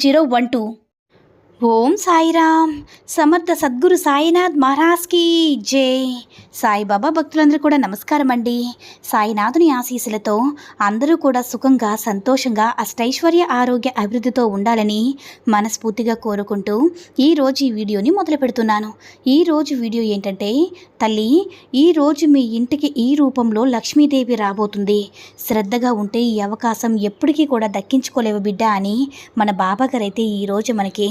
zero one two Om Sairam. Samarth Sadguru Sainath మహారాజ్కి జై. సాయిబాబా భక్తులందరూ కూడా నమస్కారం అండి. సాయినాథుని ఆశీస్సులతో అందరూ కూడా సుఖంగా సంతోషంగా అష్టైశ్వర్య ఆరోగ్య అభివృద్ధితో ఉండాలని మనస్ఫూర్తిగా కోరుకుంటూ ఈరోజు ఈ వీడియోని మొదలు పెడుతున్నాను. ఈరోజు వీడియో ఏంటంటే తల్లి ఈరోజు మీ ఇంటికి ఈ రూపంలో లక్ష్మీదేవి రాబోతుంది. శ్రద్ధగా ఉంటే ఈ అవకాశం ఎప్పటికీ కూడా దక్కించుకోలేవు బిడ్డ అని మన బాబాగారు అయితే ఈరోజు మనకి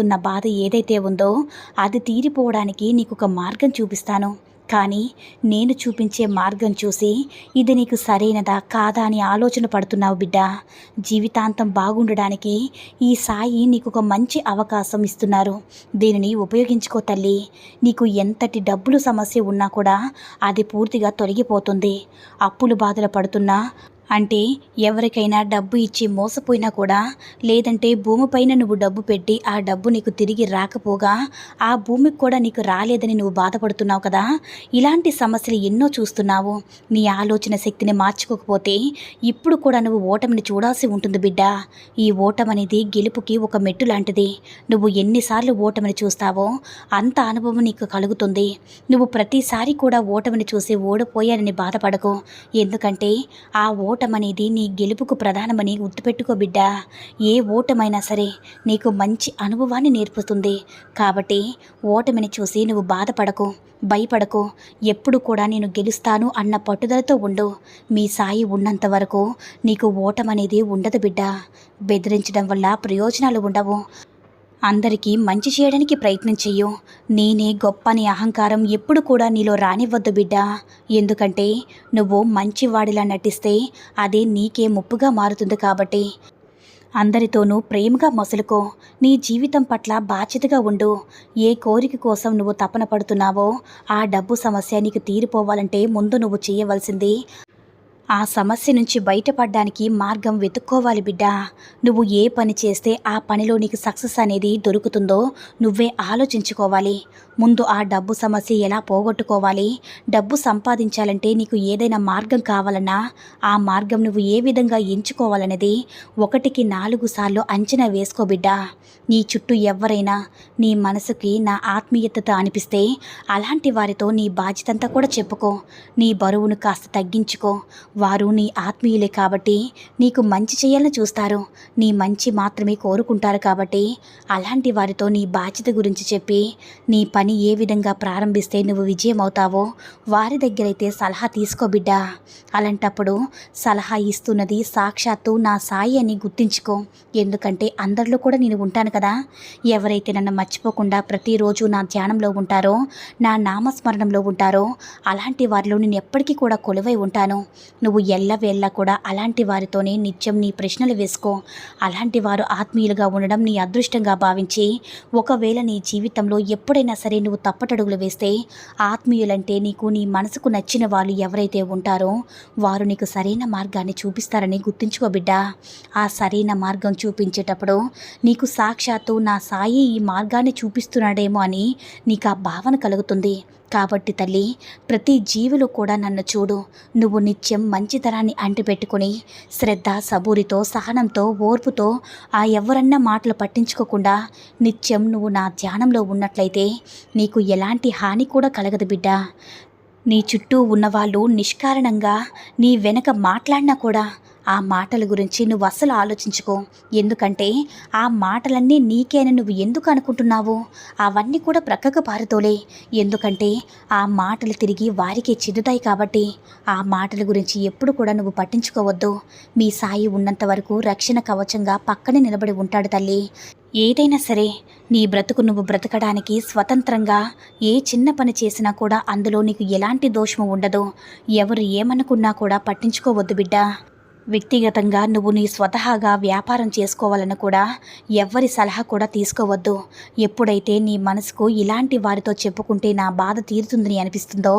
అనుభవిస్తున్న బాధ ఏదైతే ఉందో అది తీరిపోవడానికి నీకు ఒక మార్గం చూపిస్తాను. కానీ నేను చూపించే మార్గం చూసి ఇది నీకు సరైనదా కాదా అని ఆలోచన పడుతున్నావు బిడ్డ. జీవితాంతం బాగుండడానికి ఈ సాయి నీకు ఒక మంచి అవకాశం ఇస్తున్నారు. దీనిని ఉపయోగించుకో తల్లి. నీకు ఎంతటి డబ్బులు సమస్య ఉన్నా కూడా అది పూర్తిగా తొలగిపోతుంది. అప్పులు బాధలు పడుతున్నా అంటే ఎవరికైనా డబ్బు ఇచ్చి మోసపోయినా కూడా లేదంటే భూమిపైన నువ్వు డబ్బు పెట్టి ఆ డబ్బు నీకు తిరిగి రాకపోగా ఆ భూమికి కూడా నీకు రాలేదని నువ్వు బాధపడుతున్నావు కదా? ఇలాంటి సమస్యలు ఎన్నో చూస్తున్నావు. నీ ఆలోచన శక్తిని మార్చుకోకపోతే ఇప్పుడు కూడా నువ్వు ఓటమిని చూడాల్సి ఉంటుంది బిడ్డ. ఈ ఓటమనేది అనేది గెలుపుకి ఒక మెట్టు లాంటిది. నువ్వు ఎన్నిసార్లు ఓటమిని చూస్తావో అంత అనుభవం నీకు కలుగుతుంది. నువ్వు ప్రతిసారి కూడా ఓటమిని చూసి ఓడిపోయానని బాధపడకు. ఎందుకంటే ఆ ఓట ఓటమనేది నీ గెలుపుకు ప్రధానమని గుర్తుపెట్టుకో బిడ్డా. ఏ ఓటమైనా సరే నీకు మంచి అనుభవాన్ని నేర్పుతుంది. కాబట్టి ఓటమిని చూసి నువ్వు బాధపడకు భయపడకు. ఎప్పుడు కూడా నేను గెలుస్తాను అన్న పట్టుదలతో ఉండు. మీ సాయి ఉన్నంత వరకు నీకు ఓటమనేది ఉండదు బిడ్డ. బెదిరించడం వల్ల ప్రయోజనాలు ఉండవు. అందరికీ మంచి చేయడానికి ప్రయత్నం చెయ్యు. నేనే గొప్ప అనే అహంకారం ఎప్పుడు కూడా నీలో రానివ్వద్దు బిడ్డ. ఎందుకంటే నువ్వు మంచివాడిలా నటిస్తే అదే నీకే ముప్పుగా మారుతుంది కాబట్టి. అందరితోనూ ప్రేమగా మసులుకో. నీ జీవితం పట్ల బాధ్యతగా ఉండు. ఏ కోరిక కోసం నువ్వు తపన పడుతున్నావో ఆ డబ్బు సమస్య నీకు తీరిపోవాలంటే ముందు నువ్వు చేయవలసింది ఆ సమస్య నుంచి బయటపడడానికి మార్గం వెతుక్కోవాలి బిడ్డా. నువ్వు ఏ పని చేస్తే ఆ పనిలో నీకు సక్సెస్ అనేది దొరుకుతుందో నువ్వే ఆలోచించుకోవాలి. ముందు ఆ డబ్బు సమస్య ఎలా పోగొట్టుకోవాలి? డబ్బు సంపాదించాలంటే నీకు ఏదైనా మార్గం కావాలన్నా ఆ మార్గం నువ్వు ఏ విధంగా ఎంచుకోవాలనేది ఒకటికి నాలుగు సార్లు అంచనా వేసుకో బిడ్డా. నీ చుట్టూ ఎవరైనా నీ మనసుకి నా ఆత్మీయతతో అనిపిస్తే అలాంటి వారితో నీ బాధ్యతంతా కూడా చెప్పుకో. నీ బరువును కాస్త తగ్గించుకో. వారు నీ ఆత్మీయులే కాబట్టి నీకు మంచి చేయాలని చూస్తారు. నీ మంచి మాత్రమే కోరుకుంటారు కాబట్టి అలాంటి వారితో నీ బాధ్యత గురించి చెప్పి నీ పని ఏ విధంగా ప్రారంభిస్తే నువ్వు విజయం అవుతావో వారి దగ్గరైతే సలహా తీసుకో బిడ్డ. అలాంటప్పుడు సలహా ఇస్తున్నది సాక్షాత్తు నా సాయి అని గుర్తించుకో. ఎందుకంటే అందరిలో కూడా నేను ఉంటాను కదా? ఎవరైతే నన్ను మర్చిపోకుండా ప్రతిరోజు నా ధ్యానంలో ఉంటారో నా నామస్మరణంలో ఉంటారో అలాంటి వారిలో నేను ఎప్పటికీ కూడా కొలువై ఉంటాను. నువ్వు ఎల్లవేళ్ళ కూడా అలాంటి వారితోనే నిత్యం నీ ప్రశ్నలు వేసుకో. అలాంటి వారు ఆత్మీయులుగా ఉండడం నీ అదృష్టంగా భావించి ఒకవేళ నీ జీవితంలో ఎప్పుడైనా సరే నువ్వు తప్పటడుగులు వేస్తే ఆత్మీయులంటే నీకు నీ మనసుకు నచ్చిన వాళ్ళు ఎవరైతే ఉంటారో వారు నీకు సరైన మార్గాన్ని చూపిస్తారని గుర్తుంచుకో బిడ్డ. ఆ సరైన మార్గం చూపించేటప్పుడు నీకు సాక్షి సాక్షాత్తు నా సాయి ఈ మార్గాన్ని చూపిస్తున్నాడేమో అని నీకు ఆ భావన కలుగుతుంది. కాబట్టి తల్లి ప్రతి జీవిలో కూడా నన్ను చూడు. నువ్వు నిత్యం మంచితనాన్ని అంటిపెట్టుకుని శ్రద్ధ సబూరితో సహనంతో ఓర్పుతో ఆ ఎవరన్నా మాటలు పట్టించుకోకుండా నిత్యం నువ్వు నా ధ్యానంలో ఉన్నట్లయితే నీకు ఎలాంటి హాని కూడా కలగదు బిడ్డ. నీ చుట్టూ ఉన్నవాళ్ళు నిష్కారణంగా నీ వెనక మాట్లాడినా కూడా ఆ మాటల గురించి నువ్వు అస్సలు ఆలోచించుకో. ఎందుకంటే ఆ మాటలన్నీ నీకేనని నువ్వు ఎందుకు అనుకుంటున్నావు? అవన్నీ కూడా ప్రక్కకు పారుతోలే. ఎందుకంటే ఆ మాటలు తిరిగి వారికే చెందుతాయి కాబట్టి ఆ మాటల గురించి ఎప్పుడు కూడా నువ్వు పట్టించుకోవద్దు. మీ సాయి ఉన్నంత వరకు రక్షణ కవచంగా పక్కనే నిలబడి ఉంటాడు తల్లి. ఏదైనా సరే నీ బ్రతుకు నువ్వు బ్రతకడానికి స్వతంత్రంగా ఏ చిన్న పని చేసినా కూడా అందులో నీకు ఎలాంటి దోషము ఉండదు. ఎవరు ఏమనుకున్నా కూడా పట్టించుకోవద్దు బిడ్డ. వ్యక్తిగతంగా నువ్వు నీ స్వతహాగా వ్యాపారం చేసుకోవాలని కూడా ఎవ్వరి సలహా కూడా తీసుకోవద్దు. ఎప్పుడైతే నీ మనసుకు ఇలాంటి వారితో చెప్పుకుంటే నా బాధ తీరుతుందని అనిపిస్తుందో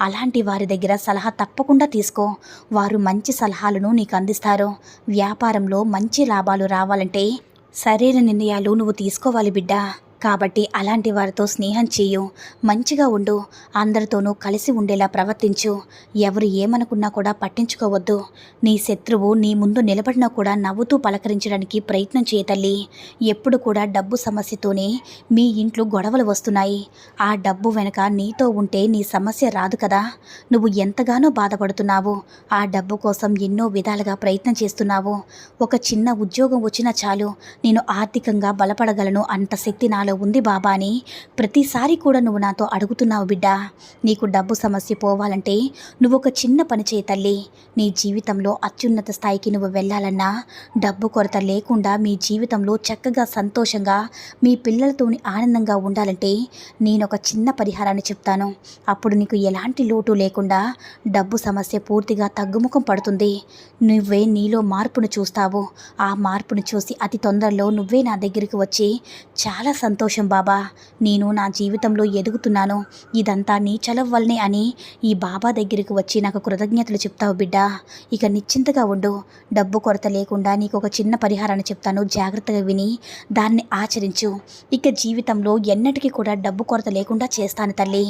అలాంటి వారి దగ్గర సలహా తప్పకుండా తీసుకో. వారు మంచి సలహాలను నీకు అందిస్తారు. వ్యాపారంలో మంచి లాభాలు రావాలంటే సరైన నిర్ణయాలు నువ్వు తీసుకోవాలి బిడ్డా. కాబట్టి అలాంటి వారితో స్నేహం చేయు మంచిగా ఉండు అందరితోనూ కలిసి ఉండేలా ప్రవర్తించు. ఎవరు ఏమనుకున్నా కూడా పట్టించుకోవద్దు. నీ శత్రువు నీ ముందు నిలబడినా కూడా నవ్వుతూ పలకరించడానికి ప్రయత్నం చేయతల్లి ఎప్పుడు కూడా డబ్బు సమస్యతోనే మీ ఇంట్లో గొడవలు వస్తున్నాయి. ఆ డబ్బు వెనక నీతో ఉంటే నీ సమస్య రాదు కదా. నువ్వు ఎంతగానో బాధపడుతున్నావు. ఆ డబ్బు కోసం ఎన్నో విధాలుగా ప్రయత్నం చేస్తున్నావు. ఒక చిన్న ఉద్యోగం వచ్చినా చాలు. నేను ఆర్థికంగా బలపడగలను అంత శక్తి నాలో. ఉంది బాబా అని ప్రతిసారి కూడా నువ్వు నాతో అడుగుతున్నావు బిడ్డ. నీకు డబ్బు సమస్య పోవాలంటే నువ్వు ఒక చిన్న పని చేయి తల్లి. నీ జీవితంలో అత్యున్నత స్థాయికి నువ్వు వెళ్ళాలన్నా డబ్బు కొరత లేకుండా మీ జీవితంలో చక్కగా సంతోషంగా మీ పిల్లలతోని ఆనందంగా ఉండాలంటే నేను ఒక చిన్న పరిహారాన్ని చెప్తాను. అప్పుడు నీకు ఎలాంటి లోటు లేకుండా డబ్బు సమస్య పూర్తిగా తగ్గుముఖం పడుతుంది. నువ్వే నీలో మార్పును చూస్తావు. ఆ మార్పును చూసి అతి తొందరలో నువ్వే నా దగ్గరికి వచ్చి చాలా సంతోషం సంతోషం బాబా. నేను నా జీవితంలో ఎదుగుతున్నాను. ఇదంతా నీ చలవ వల్లనే అని ఈ బాబా దగ్గరికి వచ్చి నాకు కృతజ్ఞతలు చెప్తావు బిడ్డ. ఇక నిశ్చింతగా ఉండు. డబ్బు కొరత లేకుండా నీకు ఒక చిన్న పరిహారాన్ని చెప్తాను. జాగ్రత్తగా విని దాన్ని ఆచరించు. ఇక జీవితంలో ఎన్నటికీ కూడా డబ్బు కొరత లేకుండా చేస్తాను తల్లి.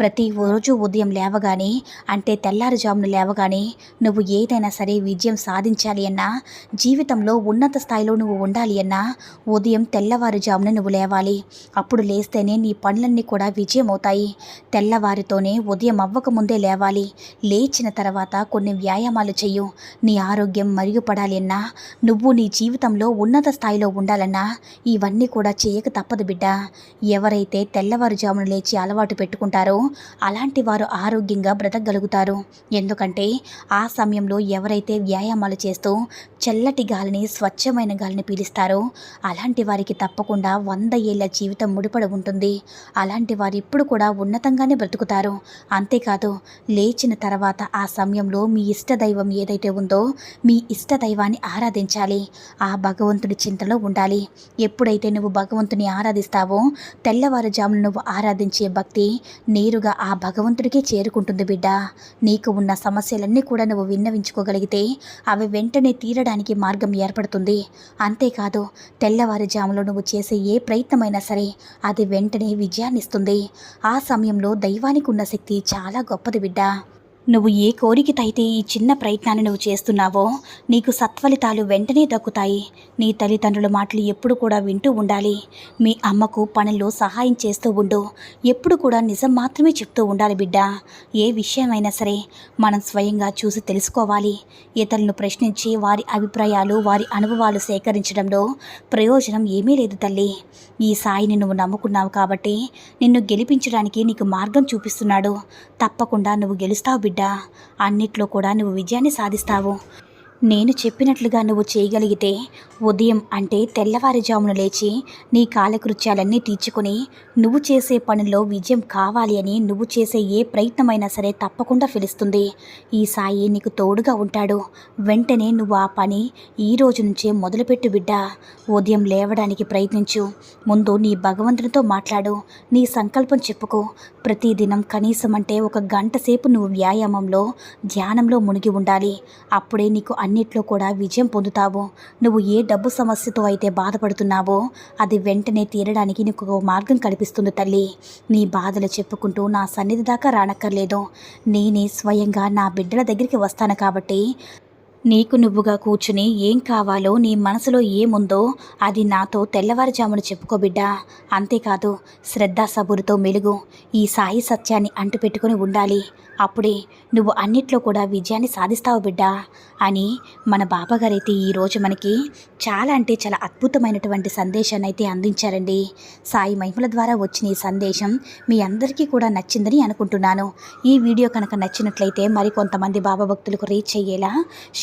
ప్రతి రోజు ఉదయం లేవగానే అంటే తెల్లారుజామున లేవగానే నువ్వు ఏదైనా సరే విజయం సాధించాలి అన్నా జీవితంలో ఉన్నత స్థాయిలో నువ్వు ఉండాలి అన్నా ఉదయం తెల్లవారుజామున నువ్వు లేవాలి. అప్పుడు లేస్తేనే నీ పనులన్నీ కూడా విజయం అవుతాయి తెల్లవారితోనే ఉదయం అవ్వకముందే లేవాలి. లేచిన తర్వాత కొన్ని వ్యాయామాలు చెయ్యు. నీ ఆరోగ్యం మెరుగుపడాలి అన్నా నువ్వు నీ జీవితంలో ఉన్నత స్థాయిలో ఉండాలన్నా ఇవన్నీ కూడా చేయక తప్పదు బిడ్డ. ఎవరైతే తెల్లవారుజామున లేచి అలవాటు పెట్టుకుంటారో అలాంటి వారు ఆరోగ్యంగా బ్రతకగలుగుతారు. ఎందుకంటే ఆ సమయంలో ఎవరైతే వ్యాయామాలు చేస్తూ చల్లటి గాలిని స్వచ్ఛమైన గాలిని పీలిస్తారో అలాంటి వారికి తప్పకుండా వంద వీళ్ళ జీవితం ముడిపడి ఉంటుంది. అలాంటి వారు ఇప్పుడు కూడా ఉన్నతంగానే బ్రతుకుతారు. అంతేకాదు లేచిన తర్వాత ఆ సమయంలో మీ ఇష్ట దైవం ఏదైతే ఉందో మీ ఇష్ట దైవాన్ని ఆరాధించాలి. ఆ భగవంతుడి చింతలో ఉండాలి. ఎప్పుడైతే నువ్వు భగవంతుని ఆరాధిస్తావో తెల్లవారుజామును నువ్వు ఆరాధించే భక్తి నేరుగా ఆ భగవంతుడికే చేరుకుంటుంది బిడ్డ. నీకు ఉన్న సమస్యలన్నీ కూడా నువ్వు విన్నవించుకోగలిగితే అవి వెంటనే తీరడానికి మార్గం ఏర్పడుతుంది. అంతేకాదు తెల్లవారుజాములో నువ్వు చేసే ఏ ప్రయత్నమైన సరే అది వెంటనే విజయాన్నిస్తుంది. ఆ సమయంలో దైవానికి ఉన్న శక్తి చాలా గొప్పది బిడ్డ. నువ్వు ఏ కోరికతైతే ఈ చిన్న ప్రయత్నాన్ని నువ్వు చేస్తున్నావో నీకు సత్ఫలితాలు వెంటనే దక్కుతాయి. నీ తల్లిదండ్రుల మాటలు ఎప్పుడు కూడా వింటూ ఉండాలి. మీ అమ్మకు పనుల్లో సహాయం చేస్తూ ఉండు. ఎప్పుడు కూడా నిజం మాత్రమే చెప్తూ ఉండాలి బిడ్డ. ఏ విషయమైనా సరే మనం స్వయంగా చూసి తెలుసుకోవాలి. ఇతరులను ప్రశ్నించి వారి అభిప్రాయాలు వారి అనుభవాలు సేకరించడంలో ప్రయోజనం ఏమీ లేదు తల్లి. ఈ సాయిని నువ్వు నమ్ముకున్నావు కాబట్టి నిన్ను గెలిపించడానికి నీకు మార్గం చూపిస్తున్నాడు. తప్పకుండా నువ్వు గెలుస్తావు బిడ్డ. అన్నిట్లో కూడా నువ్వు విజయాన్ని సాధిస్తావు. నేను చెప్పినట్లుగా నువ్వు చేయగలిగితే ఉదయం అంటే తెల్లవారుజామున లేచి నీ కాలకృత్యాలన్నీ తీర్చుకొని నువ్వు చేసే పనుల్లో విజయం కావాలి అని నువ్వు చేసే ఏ ప్రయత్నమైనా సరే తప్పకుండా ఫలిస్తుంది. ఈ సాయి నీకు తోడుగా ఉంటాడు. వెంటనే నువ్వు ఆ పని ఈ రోజు నుంచే మొదలుపెట్టు బిడ్డ. ఉదయం లేవడానికి ప్రయత్నించు. ముందు నీ భగవంతునితో మాట్లాడు. నీ సంకల్పం చెప్పుకో. ప్రతిదినం కనీసం అంటే ఒక గంట సేపు నువ్వు వ్యాయామంలో ధ్యానంలో మునిగి ఉండాలి. అప్పుడే నీకు అన్నిట్లో కూడా విజయం పొందుతావు. నువ్వు ఏ డబ్బు సమస్యతో అయితే బాధపడుతున్నావో అది వెంటనే తీరడానికి నీకు ఒక మార్గం కల్పిస్తుంది తల్లి. నీ బాధలు చెప్పుకుంటూ నా సన్నిధి దాకా రానక్కర్లేదు. నేనే స్వయంగా నా బిడ్డల దగ్గరికి వస్తాను కాబట్టి నీకు నువ్వుగా కూర్చుని ఏం కావాలో నీ మనసులో ఏముందో అది నాతో తెల్లవారుజామున చెప్పుకో బిడ్డా. అంతేకాదు శ్రద్ధా సబురుతో మెలుగు ఈ సాయి సత్యాన్ని అంటుపెట్టుకుని ఉండాలి. అప్పుడే నువ్వు అన్నిట్లో కూడా విజయాన్ని సాధిస్తావు బిడ్డా అని మన బాబాగారైతే ఈరోజు మనకి చాలా అంటే చాలా అద్భుతమైనటువంటి సందేశాన్ని అయితే అందించారండి. సాయి మహిమల ద్వారా వచ్చిన ఈ సందేశం మీ అందరికీ కూడా నచ్చిందని అనుకుంటున్నాను. ఈ వీడియో కనుక నచ్చినట్లయితే మరి కొంతమంది బాబా భక్తులకు రీచ్ అయ్యేలా